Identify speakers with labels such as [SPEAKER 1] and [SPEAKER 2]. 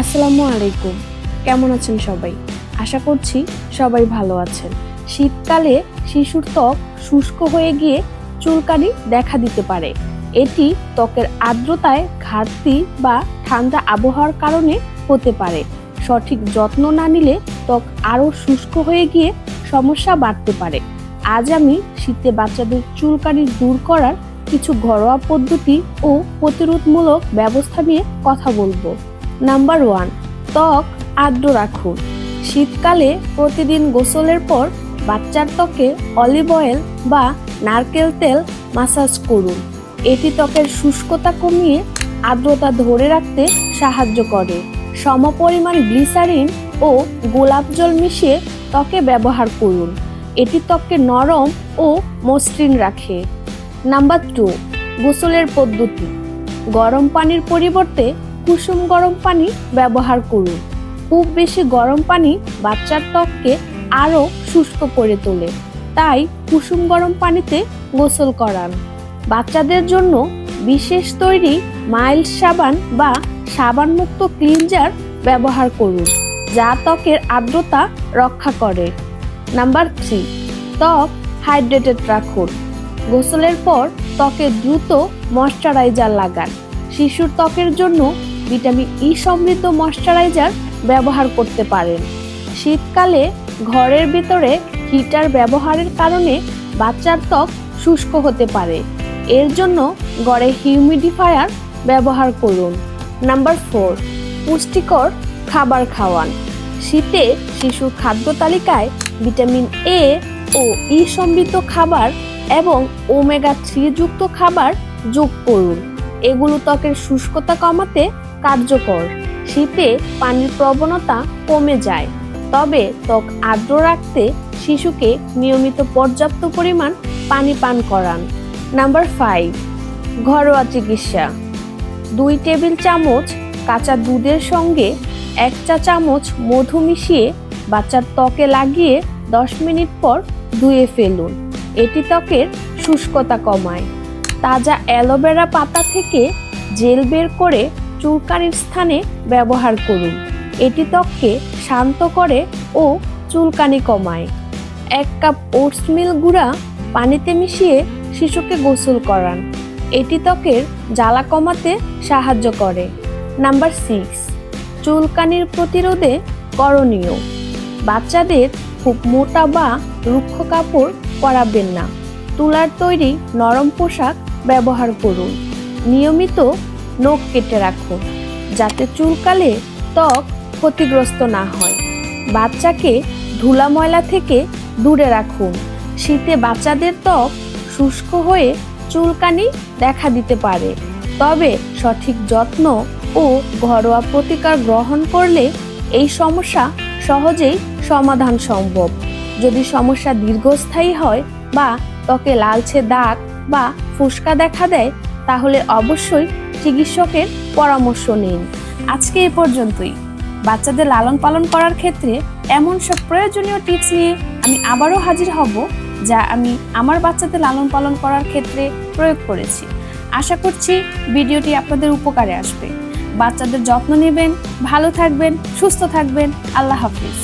[SPEAKER 1] আসসালামু আলাইকুম। কেমন আছেন সবাই? আশা করছি সবাই ভালো আছেন। শীতকালে শিশুর ত্বক শুষ্ক হয়ে গিয়ে চুলকানি দেখা দিতে পারে। এটি ত্বকের আর্দ্রতায় ঘাটতি বা ঠান্ডা আবহাওয়ার কারণে হতে পারে। সঠিক যত্ন না নিলে ত্বক আরও শুষ্ক হয়ে গিয়ে সমস্যা বাড়তে পারে। আজ আমি শীতে বাচ্চাদের চুলকানি দূর করার কিছু ঘরোয়া পদ্ধতি ও প্রতিরোধমূলক ব্যবস্থা নিয়ে কথা বলব। নাম্বার ওয়ান, ত্বক আর্দ্র রাখুন। শীতকালে প্রতিদিন গোসলের পর বাচ্চার ত্বকে অলিভ অয়েল বা নারকেল তেল মাসাজ করুন। এটি ত্বকের শুষ্কতা কমিয়ে আর্দ্রতা ধরে রাখতে সাহায্য করে। সমপরিমাণ গ্লিসারিন ও গোলাপ জল মিশিয়ে ত্বকে ব্যবহার করুন। এটি ত্বককে নরম ও মসৃণ রাখে। নাম্বার টু, গোসলের পদ্ধতি। গরম পানির পরিবর্তে কুসুম গরম পানি ব্যবহার করুন। খুব বেশি গরম পানি বাচ্চার ত্বককে আরও শুষ্ক করে তোলে। তাই কুসুম গরম পানিতে গোসল করান। বাচ্চাদের জন্য বিশেষ তৈরি মাইল্ড সাবান বা সাবানমুক্ত ক্লিনজার ব্যবহার করুন, যা ত্বকের আর্দ্রতা রক্ষা করে। নাম্বার থ্রি, ত্বক হাইড্রেটেড রাখুন। গোসলের পর ত্বকে দ্রুত ময়শ্চারাইজার লাগান। শিশুর ত্বকের জন্য ভিটামিন ই সমৃদ্ধ ময়শ্চারাইজার ব্যবহার করতে পারেন। শীতকালে ঘরের ভিতরে হিটার ব্যবহারের কারণে বাচ্চার ত্বক শুষ্ক হতে পারে। এর জন্য গড়ে হিউমিডিফায়ার ব্যবহার করুন। নাম্বার ফোর, পুষ্টিকর খাবার খাওয়ান। শীতে শিশুর খাদ্য তালিকায় ভিটামিন এ ও ই সমৃদ্ধ খাবার এবং ওমেগা থ্রি যুক্ত খাবার যোগ করুন। এগুলো ত্বকের শুষ্কতা কমাতে কার্যকর। শীতে পানির প্রবণতা কমে যায়। তবে ত্বক আর্দ্র রাখতে শিশুকে নিয়মিত পর্যাপ্ত পরিমাণ পানি পান করান। নাম্বার ফাইভ, ঘরোয়া চিকিৎসা। দুই টেবিল চামচ কাঁচা দুধের সঙ্গে এক চা চামচ মধু মিশিয়ে বাচ্চার ত্বকে লাগিয়ে দশ মিনিট পর ধুয়ে ফেলুন। এটি ত্বকের শুষ্কতা কমায়। তাজা অ্যালোভেরা পাতা থেকে জেল বের করে চুলকানির স্থানে ব্যবহার করুন। এটি ত্বককে শান্ত করে ও চুলকানি কমায়। এক কাপ ওটস মিল গুঁড়া পানিতে মিশিয়ে শিশুকে গোসল করান। এটি ত্বকের জ্বালা কমাতে সাহায্য করে। নাম্বার সিক্স, চুলকানির প্রতিরোধে করণীয়। বাচ্চাদের খুব মোটা বা রুক্ষ কাপড় পরাবেন না। তুলার তৈরি নরম পোশাক ব্যবহার করুন। নিয়মিত নখ কেটে রাখুন যাতে চুলকালে ত্বক ক্ষতিগ্রস্ত না হয়। বাচ্চাকে ধুলা ময়লা থেকে দূরে রাখুন শীতে বাচ্চাদের ত্বক শুষ্ক হয়ে চুলকানি দেখা দিতে পারে। তবে সঠিক যত্ন ও ঘরোয়া প্রতিকার গ্রহণ করলে এই সমস্যা সহজেই সমাধান সম্ভব। যদি সমস্যা দীর্ঘস্থায়ী হয় বা ত্বকে লালচে দাগ বা ফুসকা দেখা দেয়, তাহলে অবশ্যই চিকিৎসকের পরামর্শ নিন। আজকে এ পর্যন্তই। বাচ্চাদের লালন পালন করার ক্ষেত্রে এমন সব প্রয়োজনীয় টিপস নিয়ে আমি আবারও হাজির হব, যা আমি আমার বাচ্চাদের লালন পালন করার ক্ষেত্রে প্রয়োগ করেছি। আশা করছি ভিডিওটি আপনাদের উপকারে আসবে। বাচ্চাদের যত্ন নেবেন, ভালো থাকবেন, সুস্থ থাকবেন। আল্লাহ হাফিজ।